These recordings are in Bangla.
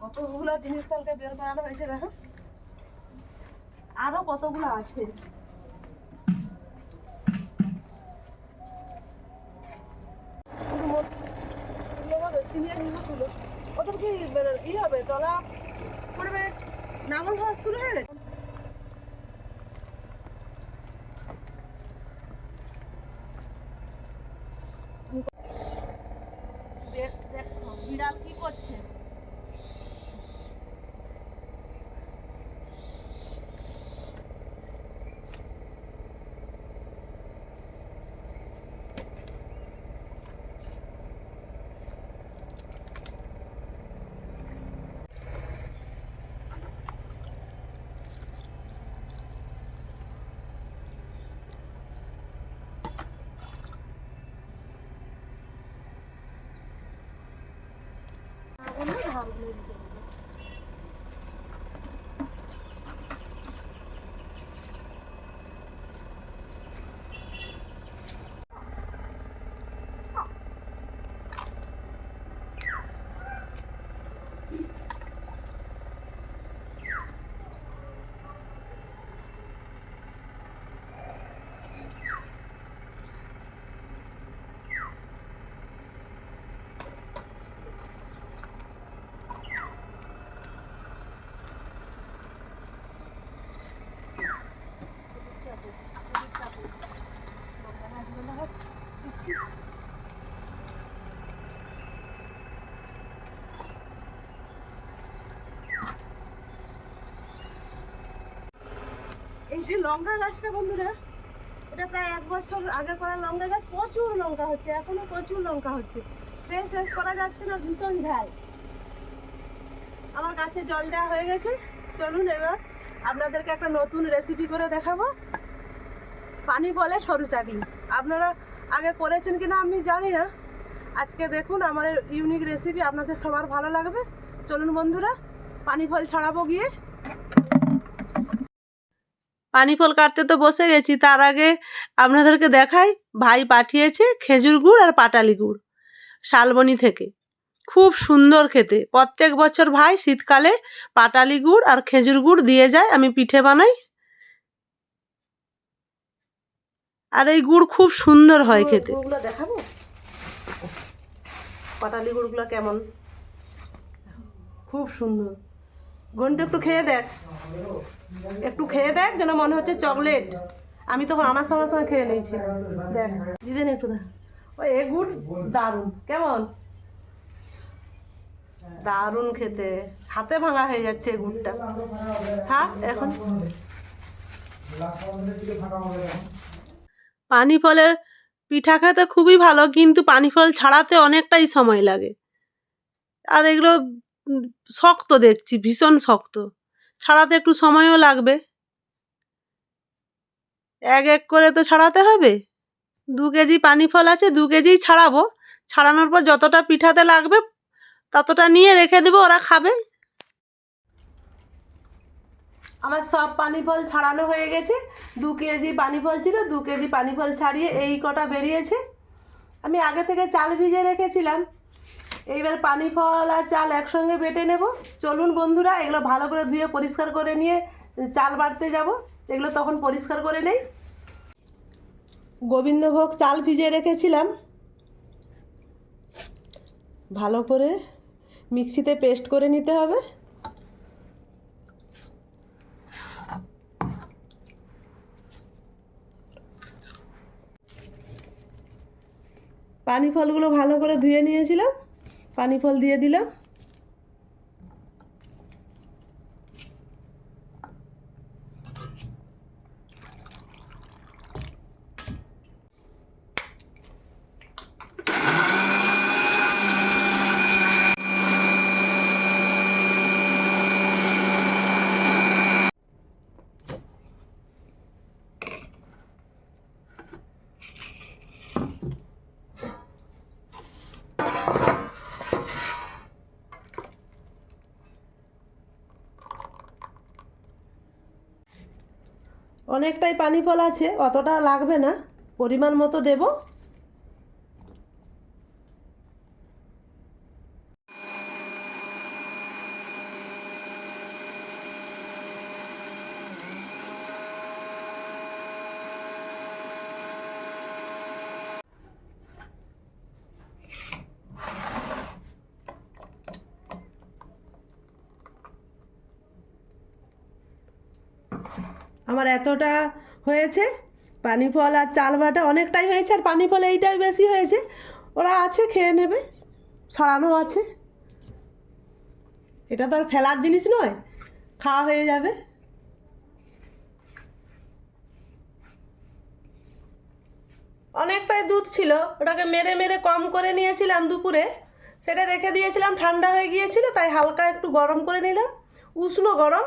কতগুলো জিনিস কালকে বের করানো হয়েছে দেখো আরও কতগুলো আছে। ওদের কি মানে ই হবে তলা পড়বে নামল হওয়া শুরু হয়ে গেছে sağlıklı. এই যে লঙ্কা গাছটা বন্ধুরা, এটা প্রায় এক বছর আগে করা লঙ্কা গাছ, প্রচুর লঙ্কা হচ্ছে, এখনও প্রচুর লঙ্কা হচ্ছে। ফ্রেশ শেষ করা যাচ্ছে না, ভীষণ ঝাল। আমার গাছে জল দেওয়া হয়ে গেছে, চলুন এবার আপনাদেরকে একটা নতুন রেসিপি করে দেখাবো। পানি ফলে সরু চাকলি আপনারা আগে করেছেন কিনা আমি জানি না। আজকে দেখুন আমার ইউনিক রেসিপি আপনাদের সবার ভালো লাগবে। চলুন বন্ধুরা, পানি ফল ছড়াবো গিয়ে। পানি ফল কাটতে তো বসে গেছি তার আগে আপনাদেরকে দেখাই ভাই পাঠিয়েছে খেজুর গুড় আর পাটালি গুড় শালবনি থেকে। খুব সুন্দর খেতে। প্রত্যেক বছর ভাই শীতকালে পাটালি গুড় আর খেজুর গুড় দিয়ে যায় আমি পিঠে বানাই। আর এই গুড় খুব সুন্দর হয় খেতে। দেখাবো? পাটালি গুড়গুলো কেমন? খুব সুন্দর। ঘণ্টা একটু খেয়ে দেখ। একটু খেয়ে দেখ যেন মনে হচ্ছে চকলেট। আমি তখন আমার সঙ্গে সঙ্গে খেয়ে নিয়েছি। দেখ, দিদি একটু দেখ। ওই এ গুড় দারুণ। কেমন? দারুণ খেতে। হাতে ভাঙা হয়ে যাচ্ছে এই গুড়টা। হ্যাঁ এখন। পানি ফলের পিঠা খেতে খুবই ভালো, কিন্তু পানি ফল ছাড়াতে অনেকটাই সময় লাগে। আর এগুলো শক্ত দেখছি, ভীষণ শক্ত। ছাড়াতে একটু সময়ও লাগবে। এক এক করে তো ছাড়াতে হবে। দু কেজি পানি ফল আছে, দু কেজিই ছাড়াবো। ছাড়ানোর পর যতটা পিঠাতে লাগবে, ততটা নিয়ে রেখে দেবো, ওরা খাবে। আমার সব পানি ফল ছাড়ানো হয়ে গেছে। দু কেজি পানি ফল ছিল, দু কেজি পানি ফল ছাড়িয়ে এই কটা বেরিয়েছে। আমি আগে থেকে চাল ভিজে রেখেছিলাম। এইবার পানি, ফল আর চাল একসঙ্গে বেটে নেব। চলুন বন্ধুরা, এগুলো ভালো করে ধুয়ে পরিষ্কার করে নিয়ে চাল বাড়তে যাব। এগুলো তখন পরিষ্কার করে নেই। গোবিন্দভোগ চাল ভিজে রেখেছিলাম। ভালো করে মিক্সিতে পেস্ট করে নিতে হবে। পানি, ফলগুলো ভালো করে ধুয়ে নিয়েছিলাম। পানি ফল দিয়ে দিলাম। অনেকটাই পানি ফল আছে অতটা লাগবে না। পরিমাণ মতো দেব। আমার এতটা হয়েছে? পানি ফল আর চাল বাটা অনেকটাই হয়েছে, আর পানি ফল এইটাই বেশি হয়েছে। ওরা আছে, খেয়ে নেবে। ছড়ানো আছে। এটা তো আর ফেলার জিনিস নয়, খাওয়া হয়ে যাবে। অনেকটাই দুধ ছিল, ওটাকে মেরে মেরে কম করে নিয়েছিলাম দুপুরে। সেটা রেখে দিয়েছিলাম, ঠান্ডা হয়ে গিয়েছিল, তাই হালকা একটু গরম করে নিলাম। উষ্ণ গরম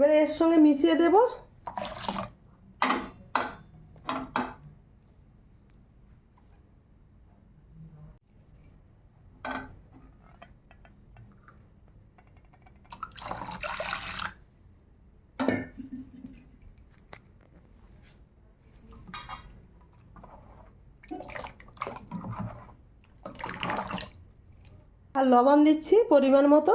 এবারে এর সঙ্গে মিশিয়ে দেব। আর লবণ দিচ্ছি পরিমাণ মতো।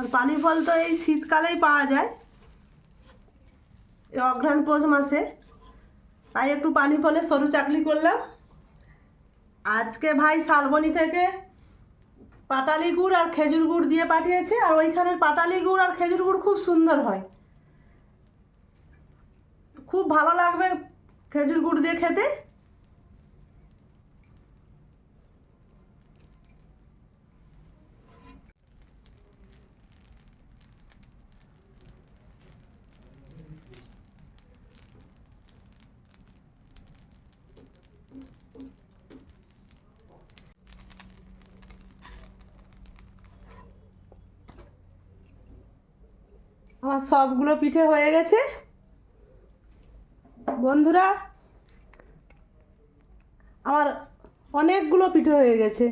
আর পানি ফল তো এই শীতকালেই পাওয়া যায়। এই অঘ্রাণ পৌষ মাসে। তাই একটু পানি ফলে সরু চাকলি করলাম। আজকে ভাই শালবনি থেকে পাটালি গুড় আর খেজুর গুড় দিয়ে পাঠিয়েছে, আর ওইখানের পাটালি গুড় আর খেজুর গুড় খুব সুন্দর হয়। খুব ভালো লাগবে খেজুর গুড় দিয়ে খেতে। আমার সবগুলো পিঠে হয়ে গেছে। বন্ধুরা আমার অনেকগুলো পিঠে হয়ে গেছে।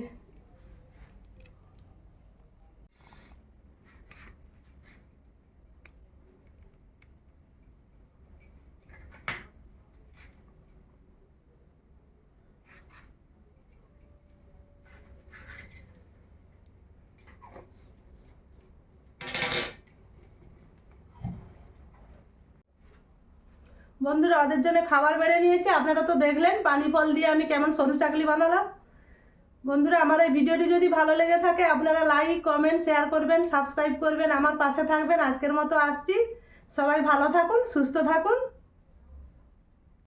বন্ধুরা, ওদের জন্য খাবার বেড়ে নিয়েছি। আপনারা তো দেখলেন পানি ফল দিয়ে আমি কেমন সরু চাকলি বানালাম। বন্ধুরা, আমার এই ভিডিওটি যদি ভালো লেগে থাকে, আপনারা লাইক কমেন্ট শেয়ার করবেন সাবস্ক্রাইব করবেন, আমার পাশে থাকবেন। আজকের মতো আসছি। সবাই ভালো থাকুন, সুস্থ থাকুন।